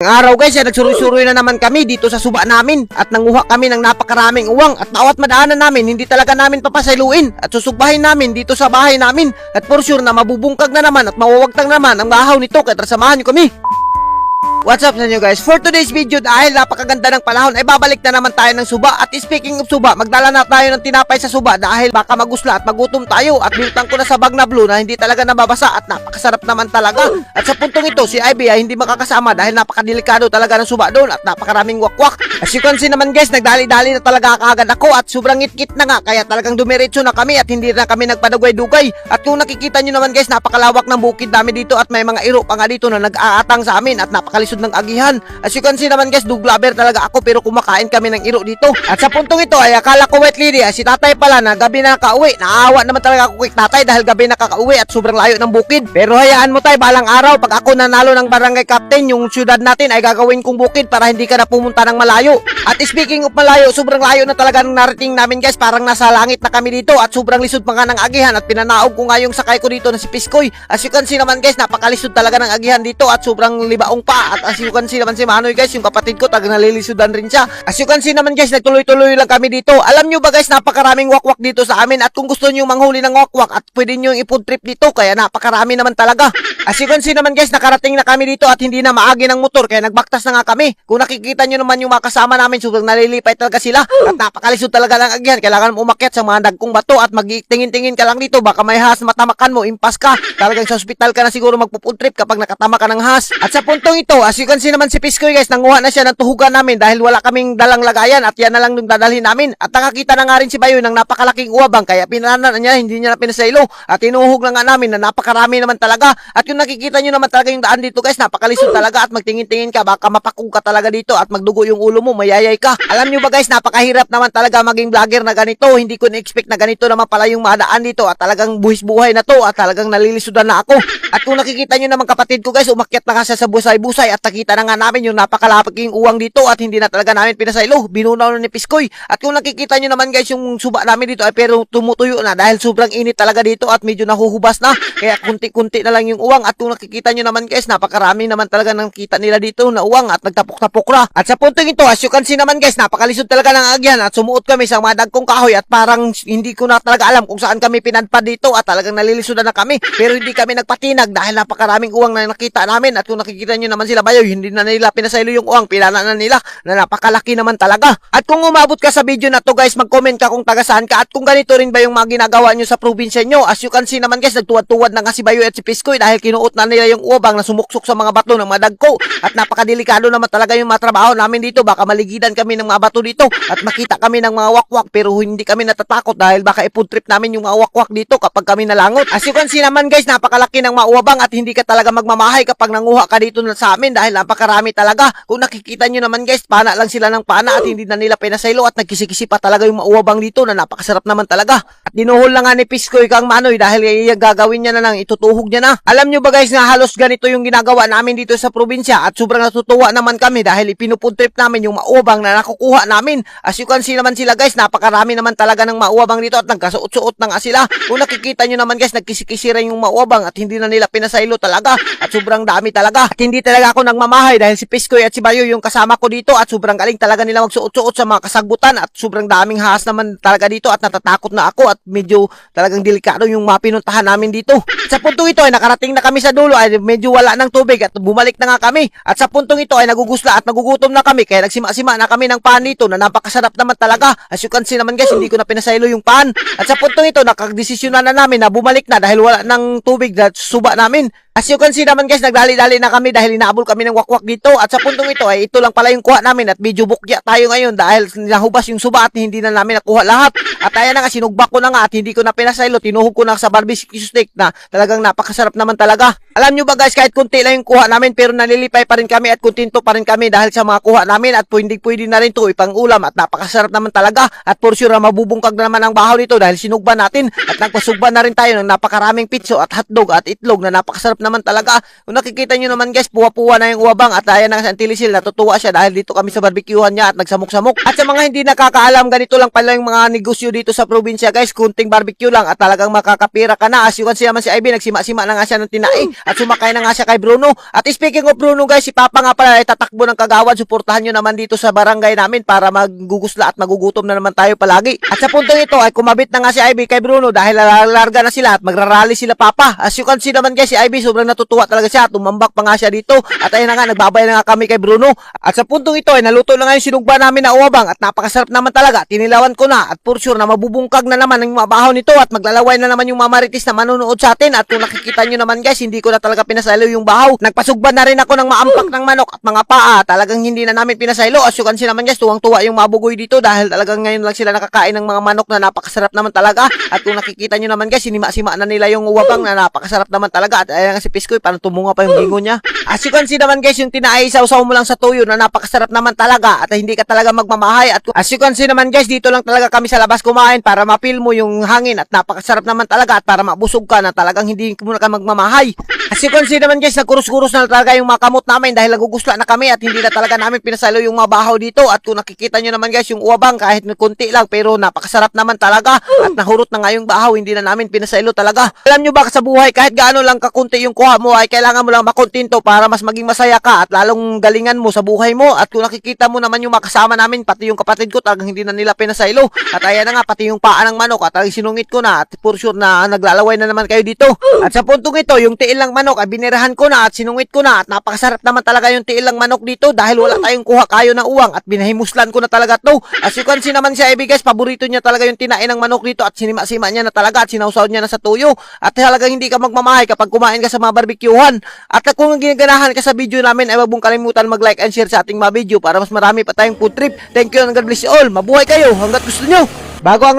Ang araw guys, ay nagsuroy-suroy na naman kami dito sa suba namin. At nanguha kami ng napakaraming uwang. At bawat madaanan namin hindi talaga namin papasailuin at susugbahin namin dito sa bahay namin. At for sure na mabubungkag na naman at mawawagtang naman ang bahaw nito. Kaya samahan niyo kami. What's up sa inyo guys? For today's video dahil napakaganda ng panahon ay babalik na naman tayo ng suba at speaking of suba, magdala na tayo ng tinapay sa suba dahil baka magusla at magutom tayo at binutang ko na sa bag na blue na hindi talaga nababasa at napakasarap naman talaga. At sa puntong ito, si Ivy ay hindi makakasama dahil napakadelikado talaga ng suba doon at napakaraming wakwak. As you can see naman guys, nagdali-dali na talaga kaagad ako at sobrang itkit na nga kaya talagang dumiretso na kami at hindi na kami nagpadugay-dugay. At kung nakikita nyo naman guys, napakalawak ng bukid namin dito at may mga iro pa nga dito na nag-aatang sa amin at napakalisod ng agihan. As you can see naman guys, dog lover talaga ako pero kumakain kami ng iro dito. At sa puntong ito ay akala ko wet lady ay si tatay pala na gabi na nakauwi. Naawa naman talaga ako kay tatay dahil gabi nakakauwi at sobrang layo ng bukid. Pero hayaan mo tayo balang araw pag ako nanalo ng barangay captain yung syudad natin ay gagawin kong bukid para hindi ka na pumunta ng malayo. At speaking of malayo, sobrang layo na talaga ng narating namin guys. Parang nasa langit na kami dito at sobrang lisod pa nga ng agihan at pinanaog ko nga yung sakay ko dito na si Piskoy. As you can see naman guys, napakalisod talaga ng agihan dito at sobrang libaong pa. At as you can see naman si Manoy guys, yung kapatid ko, taga nalilisudan rin siya. As you can see naman guys, nagtuloy-tuloy lang kami dito. Alam nyo ba guys, napakaraming wakwak dito sa amin at kung gusto nyo manghuli ng wakwak at pwede nyo ipod trip dito, kaya napakarami naman talaga. As you can see naman guys, nakarating na kami dito at hindi na maagi ng motor, kaya nagbaktas na nga kami. Kung nakikita nyo naman yung mga kasama namin, sobrang nalilipay talaga sila at napakalisod talaga ng agihan. Kailangan umakyat sa mga dagkong bato at magtingin-tingin ka lang dito, baka may has matamakan mo, impas ka. Talagang sa ospital ka na siguro magpupod trip kapag nakatama ka ng has. At sa puntong ito, as you can see naman si Piskoy guys, nanguha na siya ng tuhugan namin dahil wala kaming dalang lagayan at yan na lang yung dadalhin namin. At nakakita na nga rin si Bayo ng napakalaking uwabang kaya pinanan niya, hindi niya na pinasaylo. At tinuhog na nga namin na napakarami naman talaga. At yung nakikita nyo naman talaga yung daan dito guys, napakalisod talaga at magtingin-tingin ka, baka mapakong ka talaga dito at magdugo yung ulo mo, mayayay ka. Alam nyo ba guys, napakahirap naman talaga maging vlogger na ganito. Hindi ko na-expect na ganito naman pala yung madaan dito at talagang buhis-buhay na to at talagang nalilisudan na ako. At kung nakikita nyo naman kapatid ko guys, umakyat na nga siya sa busay-busay nakita na nga namin yung napakalaking uwang dito at hindi na talaga namin pinasaylo. Binunaw na ni Piskoy. At kung nakikita nyo naman guys yung suba namin dito ay pero tumutuyo na dahil sobrang init talaga dito at medyo nahuhubas na. Kaya kunti-kunti na lang yung uwang. At kung nakikita nyo naman guys, napakarami naman talaga ng kita nila dito na uwang at nagtapok-tapok na. At sa puntong ito, as you can see naman guys, napakalisod talaga ng agyan at sumuot kami sa mga dagkong kahoy at parang hindi ko na talaga alam kung saan kami pinadpad dito at talagang nalilisudan na kami. Pero hindi kami nagpatinag dahil napakaraming uwang na nakita namin at kung nakikita nyo naman sila bayo, hindi na nila pinasaylo yung uwang, pinana na nila na napakalaki naman talaga. At kung umabot ka sa video na to guys, mag-comment ka kung taga saan ka at kung ganito rin ba yung mga ginagawa nyo sa probinsya nyo. As you can see naman guys, nagtuwad-tuwad na nga si Bayo at si Piskoy dahil kinuot na nila yung uwabang na sumuksok sa mga bato ng mga dagko. At napakadelikado naman talaga yung mga trabaho namin dito. Baka maligidan kami ng mga bato dito at makita kami ng mga wakwak pero hindi kami natatakot dahil baka ipod trip namin yung mga wakwak dito kapag kami nalangot. As you can see naman guys, napakalaki ng mga uwabang at hindi ka talaga magmamahay kapag nanguha ka dito na sa amin dahil napakarami talaga. Kung nakikita nyo naman guys, pana lang sila ng pana at hindi na nila pinasaylo at nagkisi-kisi pa talaga yung mga uwabang dito na napakasarap naman talaga. At dinuhol na nga ni Piskoy kang Manoy dahil gagawin niya na lang, itutuhog niya na. Alam nyo ba guys na halos ganito yung ginagawa namin dito sa probinsya at sobrang natutuwa naman kami dahil ipinupun trip namin yung mauwabang na nakukuha namin. As you can see naman sila guys, napakarami naman talaga ng mauwabang dito at nagkasuot-suot na nga sila. Kung nakikita nyo naman guys, nagkisi-kisi rin yung mauwabang at hindi na nila pinasaylo talaga at sobrang dami talaga. At hindi talaga ako nagmamahay dahil si Piskoy at si Bayo yung kasama ko dito at sobrang galing talaga nila magsuot-suot sa mga kasagbutan at sobrang daming haas naman talaga dito at natatakot na ako at medyo talagang delikado yung mga pinuntahan namin dito. Sa puntong ito ay nakarating na kami sa dulo ay medyo wala ng tubig at bumalik na nga kami. At sa puntong ito ay nagugusla at nagugutom na kami kaya nagsima-sima na kami ng pan dito na napakasarap naman talaga. As you can see naman guys, hindi ko na pinasaylo yung pan. At sa puntong ito nakagdesisyonan na namin na bumalik na dahil wala ng tubig na suba namin. As you can see naman guys, nagdali-dali na kami dahil inaabol kami ng wakwak dito. At sa puntong ito ay ito lang pala yung kuha namin at medyo bukya tayo ngayon dahil nahubas yung suba at hindi na namin nakuha lahat. At ayan na nga, sinugba ko na nga at hindi ko na pinasaylo. Tinuhog ko na sa barbecue steak na talagang napakasarap naman talaga. Alam nyo ba guys, kahit kunti lang yung kuha namin pero nalilipay pa rin kami at kontento pa rin kami dahil sa mga kuha namin at pwede pwede na rin to ipang ulam at napakasarap naman talaga. At for sure, mabubungkag na naman ang bahaw nito dahil sinugba natin at nagpasugba na rin tayo ng napakaraming pitso at hotdog at itlog na napakasarap naman talaga. Kung nakikita nyo naman guys, puwa-puwa na yung uwabang at ayan na sa Antilisil, natutuwa siya dahil dito kami sa barbecuehan niya at nagsamok-samok. At sa mga hindi nakakaalam, ganito lang pala yung mga negosyo dito sa probinsya guys, kunting barbecue lang at talagang makakapira ka na. As you can see naman si Ivy, nagsima-sima na nga siya ng tinai at sumakay na nga siya kay Bruno. At speaking of Bruno guys, si Papa nga pala ay tatakbo ng kagawad, suportahan nyo naman dito sa barangay namin para magugusla at magugutom na naman tayo palagi. At sa puntong ito ay kumabit na nga si Ivy kay Bruno dahil lalarga na sila at magrarally sila Papa. As you can see naman guys, si Ivy sobrang natutuwa talaga siya, tumambak pa nga siya dito at ayun na nga, nagbabay na nga kami kay Bruno. At sa puntong ito ay naluto na nga yung sinugba namin na uwabang at napakasarap naman talaga. Tinilawan ko na at for sure na mabubungkag na naman ang mabaho nito at maglalaway na naman yung mamaritis na manonood sa atin. At kung nakikita nyo naman guys, hindi ko na talaga pinasalo yung bahaw. Nagpasugba na rin ako ng maampak ng manok at mga paa. Talagang hindi na namin pinasalo. As you can see naman guys, tuwang-tuwa yung mabugoy dito dahil talagang ngayon lang sila nakakain ng mga manok na napakasarap naman talaga. At kung nakikita nyo naman guys, sinima-sima na nila yung uwabang na napakasarap naman talaga. At ayan nga si Piskoy, parang tumunga pa yung gingo niya. As you can see naman guys, yung tinaisaw-saw mo lang sa tuyo na napakasarap naman talaga at hindi ka talaga magmamahay. At as you can see naman guys, dito lang talaga kami sa labas kumain para mapil mo yung hangin at napakasarap naman talaga at para mabusog ka na talagang hindi mo na ka magmamahay. As you can see naman guys, nagkurus-kurus na talaga yung mga kamot namin dahil nagugusla na kami at hindi na talaga namin pinasalo yung mabahaw dito. At kung nakikita nyo naman guys, yung uwabang kahit kunti lang pero napakasarap naman talaga at nahurot na nga yung bahaw, hindi na namin pinasalo talaga. Alam nyo ba sa buhay, kahit gaano lang kakunti yung kuha mo ay kailangan mo lang makontento para mas maging masaya ka at lalong galingan mo sa buhay mo. At kung nakikita mo naman yung makasama namin, pati yung kapatid ko, talagang hindi na nila pinasalo. At ayan na nga, pati yung paa ng manok at talagang sinungit ko na at for sure na naglalaway na naman kayo dito. At sa puntong ito, yung tiil ng manok ay binirahan ko na at sinungit ko na at napakasarap naman talaga yung tiil ng manok dito dahil wala tayong kuha kayo ng uwang at binahimuslan ko na talaga to. As you can see naman siya, Ivy guys, paborito niya talaga yung tinain ng manok dito at sinima-sima niya na talaga at sinawsaw niya na sa tuyo. At talagang hindi ka magmamahay kapag kumain ka sa mga barbecuehan. At kung ginaganahan ka sa video namin ay wag mong kalimutan mag-like and share sa ating mga video para mas marami pa tayong food trip. Thank you and God bless you all. Mabuhay kayo hanggat gusto nyo. Bago ang